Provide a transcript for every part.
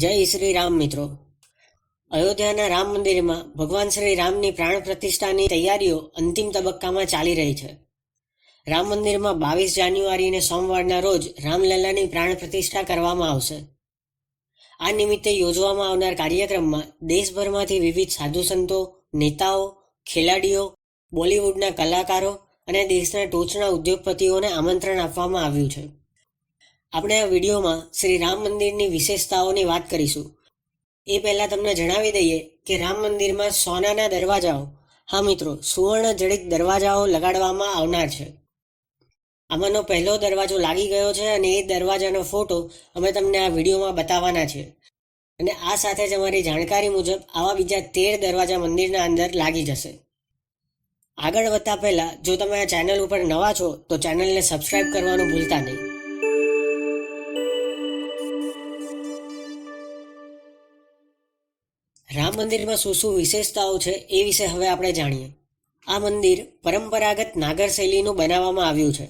જય શ્રી રામ મિત્રો. અયોધ્યાના રામ મંદિરમાં ભગવાન શ્રી રામની પ્રાણ પ્રતિષ્ઠાની તૈયારીઓ અંતિમ તબક્કામાં ચાલી રહી છે. રામ મંદિરમાં બાવીસ જાન્યુઆરી અને સોમવારના રોજ રામલલ્લાની પ્રાણ પ્રતિષ્ઠા કરવામાં આવશે. આ નિમિત્તે યોજવામાં આવનાર કાર્યક્રમમાં દેશભરમાંથી વિવિધ સાધુ સંતો, નેતાઓ, ખેલાડીઓ, બોલિવૂડના કલાકારો અને દેશના ટોચના ઉદ્યોગપતિઓને આમંત્રણ આપવામાં આવ્યું છે. આપણે આ વિડીયોમાં શ્રી રામ મંદિરની વિશેષતાઓની વાત કરીશું. એ પહેલાં તમને જણાવી દઈએ કે રામ મંદિરમાં સોનાના દરવાજાઓ, હા મિત્રો, સુવર્ણ જડિત દરવાજાઓ લગાડવામાં આવનાર છે. આમાંનો પહેલો દરવાજો લાગી ગયો છે અને એ દરવાજાનો ફોટો અમે તમને આ વિડીયોમાં બતાવવાના છે. અને આ સાથે જ અમારી જાણકારી મુજબ આવા બીજા તેર દરવાજા મંદિરના અંદર લાગી જશે. આગળ વધતા પહેલાં, જો તમે આ ચેનલ ઉપર નવા છો, તો ચેનલને સબસ્ક્રાઇબ કરવાનું ભૂલતા નહીં. રામ મંદિરમાં શું શું વિશેષતાઓ છે એ વિશે હવે આપણે જાણીએ. આ મંદિર પરંપરાગત નાગર શૈલીનું બનાવવામાં આવ્યું છે.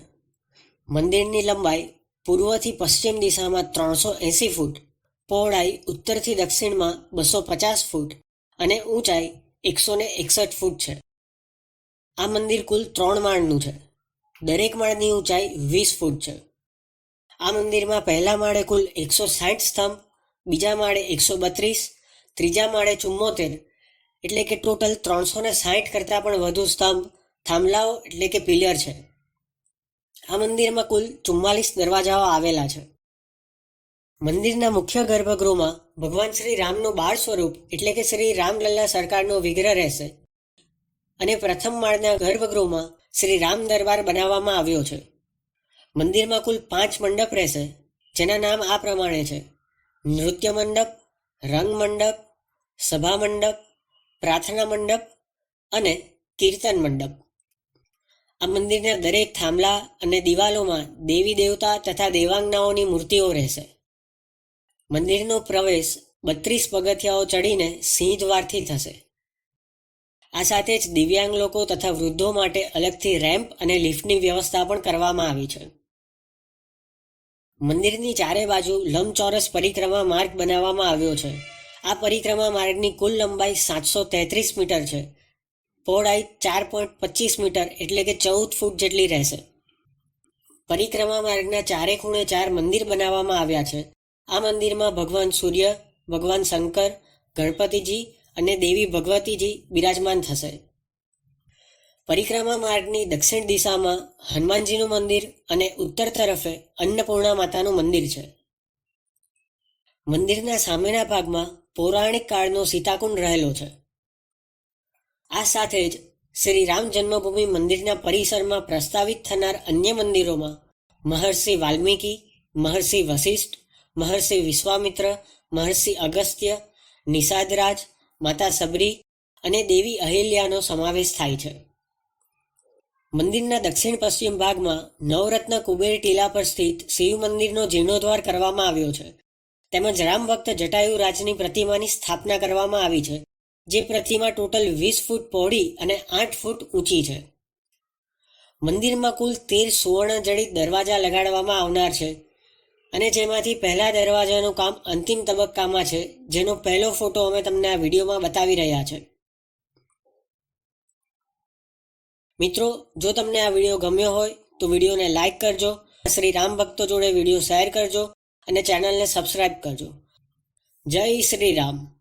મંદિરની લંબાઈ પૂર્વથી પશ્ચિમ દિશામાં ત્રણસો એંસી ફૂટ, પહોળાઈ ઉત્તરથી દક્ષિણમાં બસો પચાસ ફૂટ અને ઊંચાઈ એકસો ને એકસઠ ફૂટ છે. આ મંદિર કુલ ત્રણ માળનું છે. દરેક માળની ઊંચાઈ વીસ ફૂટ છે. આ મંદિરમાં પહેલા માળે કુલ એકસો સાઠ સ્તંભ, બીજા માળે એકસો બત્રીસ ત્રીજા માળે ચુમ્મોતેર એટલે કે ટોટલ ત્રણસો ને સાહીઠ કરતાં પણ વધુ સ્તંભ, થાંભલાઓ એટલે કે પિલર છે. આ મંદિરમાં કુલ ચુમ્માલીસ દરવાજાઓ આવેલા છે. મંદિરના મુખ્ય ગર્ભગૃહમાં ભગવાન શ્રી રામનું બાળ સ્વરૂપ, એટલે કે શ્રી રામલલ્લા સરકારનો વિગ્રહ રહેશે. અને પ્રથમ માળના ગર્ભગૃહમાં શ્રી રામ દરબાર બનાવવામાં આવ્યો છે. મંદિરમાં કુલ પાંચ મંડપ રહેશે, જેના નામ આ પ્રમાણે છે. નૃત્ય મંડપ, રંગ મંડપ સભા મંડપ પ્રાર્થના મંડપ અને કીર્તન મંડપ. આ મંદિરના દરેક થાંભલા અને દિવાલોમાં દેવી દેવતા તથા દેવાંગનાઓની મૂર્તિઓ રહેશે. મંદિરનો પ્રવેશ બત્રીસ પગથિયાઓ ચડીને સિંહ દ્વારથી થશે. આ સાથે જ દિવ્યાંગ લોકો તથા વૃદ્ધો માટે અલગથી રેમ્પ અને લિફ્ટની વ્યવસ્થા પણ કરવામાં આવી છે. મંદિરની ચારે બાજુ લંબચોરસ પરિક્રમા માર્ગ બનાવવામાં આવ્યો છે. આ પરિક્રમા માર્ગની કુલ લંબાઈ સાતસો તેત્રીસ મીટર છે. પહોળાઈ ચાર પોઈન્ટ પચીસ મીટર એટલે કે ચૌદ ફૂટ જેટલી રહેશે. પરિક્રમા માર્ગના ચારે ખૂણે ચાર મંદિર બનાવવામાં આવ્યા છે. આ મંદિરમાં ભગવાન સૂર્ય, ભગવાન શંકર, ગણપતિજી અને દેવી ભગવતીજી બિરાજમાન થશે. પરિક્રમા માર્ગની દક્ષિણ દિશામાં હનુમાનજીનું મંદિર અને ઉત્તર તરફે અન્નપૂર્ણા માતાનું મંદિર છે. મંદિરના સામેના ભાગમાં પૌરાણિક કાળનો સીતાકુંડ રહેલો છે. આ સાથે જ શ્રી રામ જન્મભૂમિ મંદિરના પરિસરમાં પ્રસ્તાવિત થનાર અન્ય મંદિરોમાં મહર્ષિ વાલ્મીકી, મહર્ષિ વશિષ્ઠ, મહર્ષિ વિશ્વામિત્ર, મહર્ષિ અગસ્ત્ય, નિષાદરાજ, માતા સબરી અને દેવી અહિલ્યાનો સમાવેશ થાય છે. મંદિરના દક્ષિણ પશ્ચિમ ભાગમાં નવરત્ન કુબેર ટીલા પર સ્થિત શિવ મંદિરનો જીર્ણોદ્ધાર કરવામાં આવ્યો છે. તેમજ રામ ભક્ત જટાયુ રાજની પ્રતિમાની સ્થાપના કરવામાં આવી છે, જે પ્રતિમા ટોટલ વીસ ફૂટ પહોળી અને આઠ ફૂટ ઊંચી છે. મંદિરમાં કુલ તેર સુવર્ણ જડિત દરવાજા લગાડવામાં આવનાર છે અને જેમાંથી પહેલા દરવાજાનું કામ અંતિમ તબક્કામાં છે, જેનો પહેલો ફોટો અમે તમને આ વિડીયોમાં બતાવી રહ્યા છે. મિત્રો, જો તમને આ વીડિયો ગમ્યો હોય તો વિડીયોને લાઇક કરજો, શ્રી રામ ભક્તો જોડે વીડિયો શેર કરજો અને ચેનલને સબસ્ક્રાઇબ કરજો. જય શ્રી રામ.